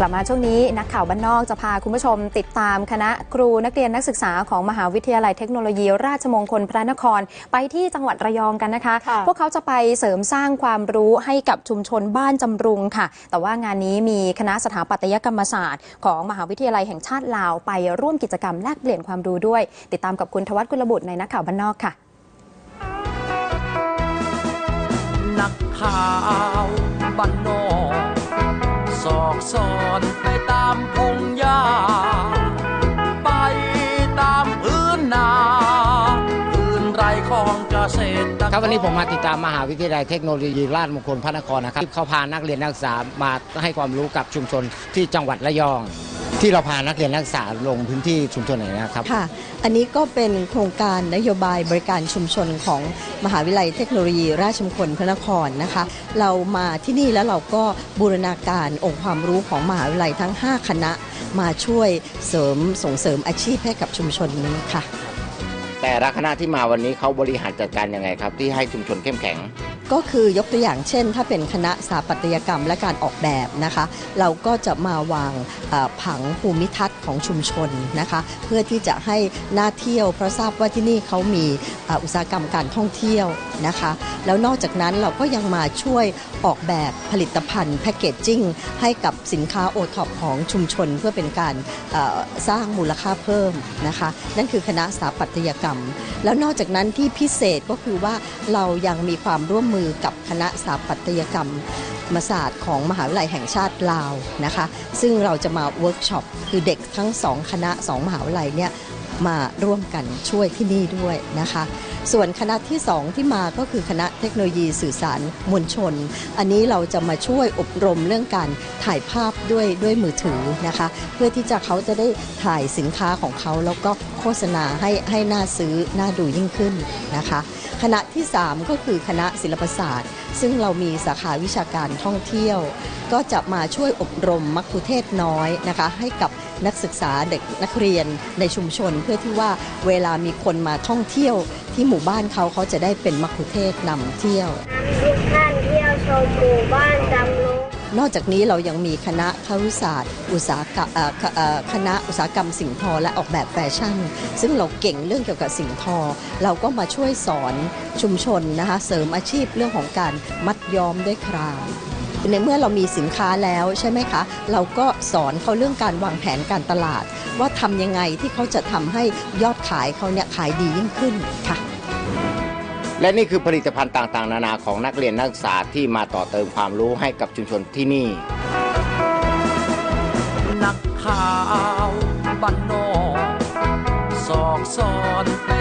กลับมาช่วงนี้นักข่าวบ้านนอกจะพาคุณผู้ชมติดตามคณะครูนักเรียนนักศึกษาของมหาวิทยาลัยเทคโนโลยี ราชมงคลพระนคร ไปที่จังหวัดระยองกันนะคะค่ะพวกเขาจะไปเสริมสร้างความรู้ให้กับชุมชนบ้านจำรุงค่ะ แต่ว่างานนี้มีคณะสถาปัตยกรรมศาสตร์ ของมหาวิทยาลัยแห่งชาติลาวไปร่วมกิจกรรมแลกเปลี่ยนความรู้ด้วย ติดตามกับคุณทวัฒกุลบุตรในนักข่าวบ้านนอกค่ะ นักข่าวบ้านน อกสอกสอนไปตามพงหญ้า ไปตามพื้นนาพื้นไรของเกษตรครับวันนี้ผมมาติดตามมหาวิทยาลัยเทคโนโลยีราชมงคลพระนครนะครับ เขาพานักเรียนนักศึกษามาให้ความรู้กับชุมชนที่จังหวัดระยอง ที่เราพานักเรียนนักศึกษาลงพื้นที่ชุมชนไหนนะครับ ค่ะ อันนี้ก็เป็นโครงการนโยบายบริการชุมชนของมหาวิทยาลัยเทคโนโลยี ราชมงคลพระนครนะคะ เรามาที่นี่แล้วเราก็บูรณาการองค์ความรู้ของมหาวิทยาลัยทั้ง 5 คณะ มาช่วยเสริมส่งเสริมอาชีพให้กับชุมชนนี้ค่ะ แต่ละคณะที่มาวันนี้เขาบริหารจัดการยังไงครับ ที่ให้ชุมชนเข้มแข็ง ก็คือยกตัวอย่างเช่น ถ้าเป็นคณะสถาปัตยกรรมและการออกแบบนะคะ เราก็จะมาวางผังภูมิทัศน์ของชุมชนนะคะ เพื่อที่จะให้น่าเที่ยวเพราะทราบว่าที่นี่เขามีอุตสาหกรรมการท่องเที่ยวนะคะ แล้วนอกจากนั้นเราก็ยังมาช่วยออกแบบผลิตภัณฑ์แพคเกจจิ้งให้กับสินค้าโอท็อปของชุมชนเพื่อเป็นการสร้างมูลค่าเพิ่มนะคะ นั่นคือคณะสถาปัตยกรรม แล้วนอกจากนั้นที่พิเศษก็คือว่าเรายังมีความร่วมมือกับคณะสถาปัตยกรรมมศาสตร์ของมหาวิทยาลัยแห่งชาติลาวนะคะ ซึ่งเราจะมาเวิร์กช็อปคือเด็กทั้งสองคณะสองมหาวิทยาลัยเนี่ย มาร่วมกันช่วยที่นี่ด้วยนะคะ ส่วนคณะที่ 2 ที่มาก็คือคณะเทคโนโลยีสื่อสารมวลชน อันนี้เราจะมาช่วยอบรมเรื่องการถ่ายภาพด้วยด้วยมือถือนะคะ เพื่อที่จะเขาจะได้ถ่ายสินค้าของเขาแล้วก็โฆษณาให้ให้น่าซื้อน่าดูยิ่งขึ้นนะคะ คณะที่ 3 ก็คือคณะศิลปศาสตร์ ซึ่งเรามีสาขาวิชาการท่องเที่ยว ก็จะมาช่วยอบรมมัคคุเทศน้อยนะคะ ให้กับ นักศึกษาเด็กนักเรียนในชุมชน เพื่อที่ว่าเวลามีคนมาท่องเที่ยว ที่หมู่บ้านเขาเขาจะได้เป็นมัคคุเทศก์นำเที่ยวทุกท่านเที่ยวชมหมู่บ้านจำลองนอกจากนี้เรายังมีคณะครุศาสตร์ อุตสาหกรรมเอ่อคเอ่อคณะอุตสาหกรรมสิ่งทอและออกแบบแฟชั่น ซึ่งเราเก่งเรื่องเกี่ยวกับสิ่งทอ เราก็มาช่วยสอนชุมชนนะคะเสริมอาชีพเรื่องของการมัดย้อมด้วยคราม ในเมื่อเรามีสินค้าแล้วใช่ไหมคะ เราก็สอนเขาเรื่องการวางแผนการตลาด ว่าทำยังไงที่เขาจะทำให้ยอดขายเขาเนี่ยขายดียิ่งขึ้นค่ะ และนี่คือผลิตภัณฑ์ต่างๆ นานาของนักเรียนนักศึกษาที่มาต่อเติมความรู้ให้กับชุมชนที่นี่ นักข่าวบ้านนอกสอกสอนไป